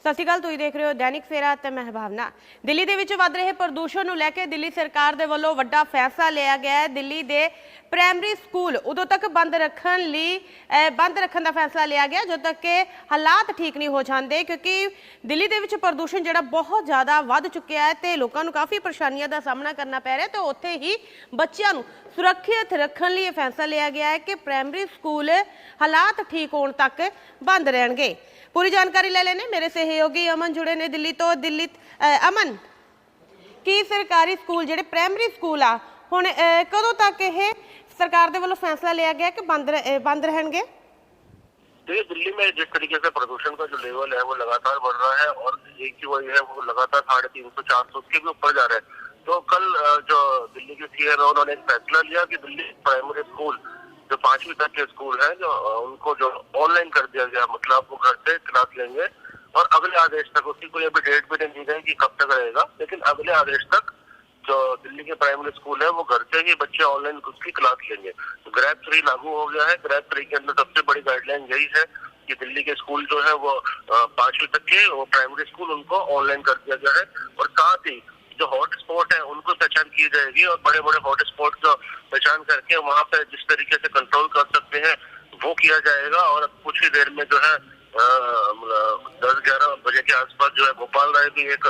ਸਤਿ ਸ਼੍ਰੀ ਅਕਾਲ, ਤੁਸੀਂ ਦੇਖ ਰਹੇ ਹੋ ਦੈਨਿਕ ਸਵੇਰਾ ਤੇ ਮੈਂ ਭਾਵਨਾ। ਦਿੱਲੀ ਦੇ ਵਿੱਚ ਵੱਧ ਰਹੇ ਪ੍ਰਦੂਸ਼ਣ ਨੂੰ ਲੈ ਕੇ ਦਿੱਲੀ ਸਰਕਾਰ ਦੇ ਵੱਲੋਂ ਵੱਡਾ ਫੈਸਲਾ ਲਿਆ ਗਿਆ ਹੈ। ਦਿੱਲੀ ਦੇ ਪ੍ਰਾਇਮਰੀ ਸਕੂਲ ਉਦੋਂ ਤੱਕ ਬੰਦ ਰੱਖਣ ਲਈ ਬੰਦ ਰੱਖਣ ਦਾ ਫੈਸਲਾ ਲਿਆ ਗਿਆ, ਜਦੋਂ ਤੱਕ ਕਿ ਹਾਲਾਤ ਠੀਕ ਨਹੀਂ ਹੋ ਜਾਂਦੇ, ਕਿਉਂਕਿ ਦਿੱਲੀ ਦੇ ਵਿੱਚ ਪ੍ਰਦੂਸ਼ਣ ਜਿਹੜਾ ਬਹੁਤ ਜ਼ਿਆਦਾ ਵੱਧ ਚੁੱਕਿਆ ਹੈ ਤੇ ਲੋਕਾਂ ਨੂੰ ਕਾਫੀ ਪਰੇਸ਼ਾਨੀਆਂ ਦਾ ਸਾਹਮਣਾ ਕਰਨਾ ਪੈ ਰਿਹਾ ਤੇ ਉੱਥੇ ਹੀ ਬੱਚਿਆਂ ਨੂੰ ਸੁਰੱਖਿਅਤ ਰੱਖਣ ਲਈ ਇਹ ਫੈਸਲਾ ਲਿਆ ਗਿਆ ਹੈ ਕਿ ਪ੍ਰਾਇਮਰੀ ਸਕੂਲ ਹਾਲਾਤ ਠੀਕ ਹੋਣ ਤੱਕ ਬੰਦ ਰਹਿਣਗੇ। ਪੂਰੀ ਜਾਣਕਾਰੀ ਲੈ ਲੈਣੇ ਮੇਰੇ ਸਹਿਯੋਗੀ ਅਮਨ ਜੁੜੇ ਨੇ ਦਿੱਲੀ ਤੋਂ ਦਿੱਲੀ ਅ, ਅਮਨ ਕੀ ਸਰਕਾਰੀ ਸਕੂਲ ਜਿਹੜੇ ਪ੍ਰਾਇਮਰੀ ਸਕੂਲ ਆ ਹੁਣ ਅ, ਕਦੋਂ ਤੱਕ ਇਹ ਸਰਕਾਰ ਦੇ ਵੱਲੋਂ ਫੈਸਲਾ ਲਿਆ ਗਿਆ ਕਿ ਬੰਦ ਰ- ਅ, ਬੰਦ ਰਹਿਣਗੇ देखिए दिल्ली में जिस तरीके से प्रदूषण का जो लेवल है वो लगातार बढ़ रहा है और एक की वजह है वो लगातार साढ़े तीन सौ चार सौ उसके भी ऊपर जा रहे हैं तो कल अ, जो दिल्ली के सीएम है उन्होंने एक फैसला लिया कि दिल्ली प्राइमरी स्कूल जो पांचवी तक के स्कूल है जो अ, उनको जो ऑनलाइन कर दिया गया मतलब वो घर से क्लास लेंगे और अगले आदेश तक उसकी कोई अभी डेट भी नहीं दी गई कि कब तक रहेगा। लेकिन अगले आदेश तक जो दिल्ली के प्राइमरी स्कूल है, वो घर से ही बच्चे ऑनलाइन उसकी क्लास लेंगे। तो ग्रैप थ्री लागू हो गया है। ग्रैप थ्री के अंदर सबसे बड़ी गाइडलाइन यही है कि दिल्ली के स्कूल जो है वो पांचवी तक के वो प्राइमरी स्कूल उनको ऑनलाइन कर दिया गया है। और साथ ही जो हॉट स्पॉट है, उनको पहचान की जाएगी और बड़े बड़े हॉट स्पॉट पहचान करके वहाँ पे जिस तरीके से कंट्रोल कर सकते हैं, वो किया जाएगा। और कुछ ही देर में जो है दस ग्यारह बजे के आसपास जो है गोपाल राय भी एक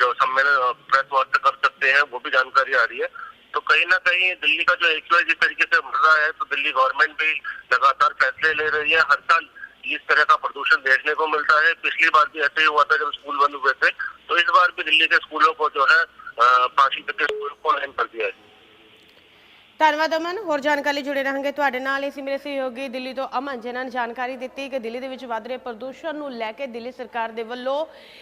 जो सम्मेलन प्रेस वार्ता कर सकते हैं, वो भी जानकारी आ रही है। तो कहीं ना कहीं दिल्ली का जो एक जिस तरीके से बढ़ रहा है तो दिल्ली गवर्नमेंट भी लगातार फैसले ले रही है। हर साल इस तरह का प्रदूषण देखने को मिलता है। पिछली बार भी ऐसे ही हुआ था जब स्कूल बंद हुए थे तो इस बार भी दिल्ली के स्कूलों को जो है पांचवी तक के स्कूल को ऑनलाइन कर दिया है। ਧੰਨਵਾਦ ਅਮਨ, ਹੋਰ ਜਾਣਕਾਰੀ ਲਈ ਜੁੜੇ ਰਹਾਂਗੇ ਤੁਹਾਡੇ ਨਾਲ। ਇਸੇ ਮੇਰੇ ਸਹਿਯੋਗੀ ਦਿੱਲੀ ਤੋਂ ਅਮਨ, ਜਿਨ੍ਹਾਂ ਨੇ ਜਾਣਕਾਰੀ ਦਿੱਤੀ ਕਿ ਦਿੱਲੀ ਦੇ ਵਿੱਚ ਵੱਧ ਰਹੇ ਪ੍ਰਦੂਸ਼ਣ ਨੂੰ ਲੈ ਕੇ ਦਿੱਲੀ ਸਰਕਾਰ ਦੇ ਵੱਲੋਂ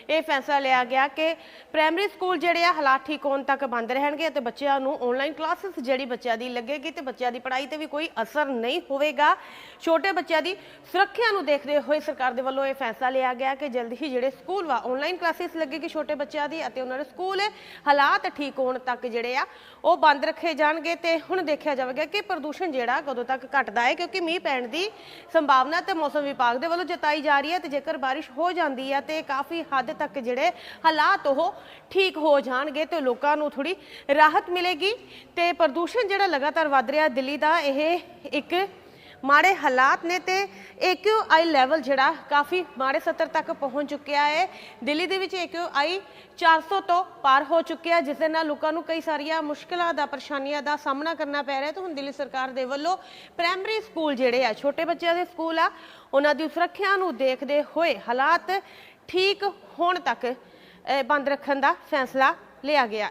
ਇਹ ਫੈਸਲਾ ਲਿਆ ਗਿਆ ਕਿ ਪ੍ਰਾਇਮਰੀ ਸਕੂਲ ਜਿਹੜੇ ਆ, ਹਾਲਾਤ ਠੀਕ ਹੋਣ ਤੱਕ ਬੰਦ ਰਹਿਣਗੇ ਅਤੇ ਬੱਚਿਆਂ ਨੂੰ ਆਨਲਾਈਨ ਕਲਾਸਿਸ ਜਿਹੜੀ ਬੱਚਿਆਂ ਦੀ ਲੱਗੇਗੀ ਤੇ ਬੱਚਿਆਂ ਦੀ ਪੜ੍ਹਾਈ ਤੇ ਵੀ ਕੋਈ ਅਸਰ ਨਹੀਂ ਹੋਵੇਗਾ। ਛੋਟੇ ਬੱਚਿਆਂ ਦੀ ਸੁਰੱਖਿਆ ਨੂੰ ਦੇਖਦੇ ਹੋਏ ਸਰਕਾਰ ਦੇ ਵੱਲੋਂ ਇਹ ਫੈਸਲਾ ਲਿਆ ਗਿਆ ਕਿ ਜਲਦੀ ਹੀ ਜਿਹੜੇ ਸਕੂਲ ਵਾ ਆਨਲਾਈਨ ਕਲਾਸਿਸ ਲੱਗੇਗੀ ਛੋਟੇ ਬੱਚਿਆਂ ਦੀ ਅਤੇ ਉਹਨਾਂ ਦੇ ਸਕੂਲ ਹਾਲਾਤ ਠੀਕ ਹੋਣ ਤੱਕ ਜਿਹੜੇ ਆ, ਉਹ ਬੰਦ ਰੱਖੇ ਜਾਣਗੇ ਤੇ ਹੁਣ ਦੇਖਿਆ ਜਾਵੇਗਾ ਕਿ ਪ੍ਰਦੂਸ਼ਣ ਜਿਹੜਾ ਕਦੋਂ ਤੱਕ ਘਟਦਾ ਹੈ, ਕਿਉਂਕਿ ਮੀਂਹ ਪੈਣ ਦੀ ਸੰਭਾਵਨਾ ਤੇ ਮੌਸਮ ਵਿਭਾਗ ਦੇ ਵੱਲੋਂ ਜਤਾਈ ਜਾ ਰਹੀ ਹੈ ਤੇ ਜੇਕਰ ਬਾਰਿਸ਼ ਹੋ ਜਾਂਦੀ ਹੈ ਤੇ ਕਾਫੀ ਹੱਦ ਤੱਕ ਜਿਹੜੇ ਹਾਲਾਤ ਉਹ ਠੀਕ ਹੋ ਜਾਣਗੇ ਤੇ ਲੋਕਾਂ ਨੂੰ ਥੋੜੀ ਰਾਹਤ ਮਿਲੇਗੀ ਤੇ ਪ੍ਰਦੂਸ਼ਣ ਜਿਹੜਾ ਲਗਾਤਾਰ ਵੱਧ ਰਿਹਾ ਦਿੱਲੀ ਦਾ, ਇਹ ਇੱਕ ਮਾੜੇ ਹਾਲਾਤ ਨੇ ਤੇ AQI ਲੈਵਲ ਜਿਹੜਾ ਕਾਫੀ ਮਾੜੇ ਸਤਰ ਤੱਕ ਪਹੁੰਚ ਚੁੱਕਿਆ ਹੈ। ਦਿੱਲੀ ਦੇ ਵਿੱਚ AQI 400 ਤੋਂ ਪਾਰ ਹੋ ਚੁੱਕਿਆ ਜਿਸ ਦੇ ਨਾਲ ਲੋਕਾਂ ਨੂੰ ਕਈ ਸਾਰੀਆਂ ਮੁਸ਼ਕਲਾਂ ਦਾ, ਪਰੇਸ਼ਾਨੀਆਂ ਦਾ ਸਾਹਮਣਾ ਕਰਨਾ ਪੈ ਰਿਹਾ ਤੇ ਹੁਣ ਦਿੱਲੀ ਸਰਕਾਰ ਦੇ ਵੱਲੋਂ ਪ੍ਰਾਇਮਰੀ ਸਕੂਲ ਜਿਹੜੇ ਆ, ਛੋਟੇ ਬੱਚਿਆਂ ਦੇ ਸਕੂਲ ਆ, ਉਹਨਾਂ ਦੀ ਸੁਰੱਖਿਆ ਨੂੰ ਦੇਖਦੇ ਹੋਏ ਹਾਲਾਤ ਠੀਕ ਹੋਣ ਤੱਕ ਬੰਦ ਰੱਖਣ ਦਾ ਫੈਸਲਾ ਲਿਆ ਗਿਆ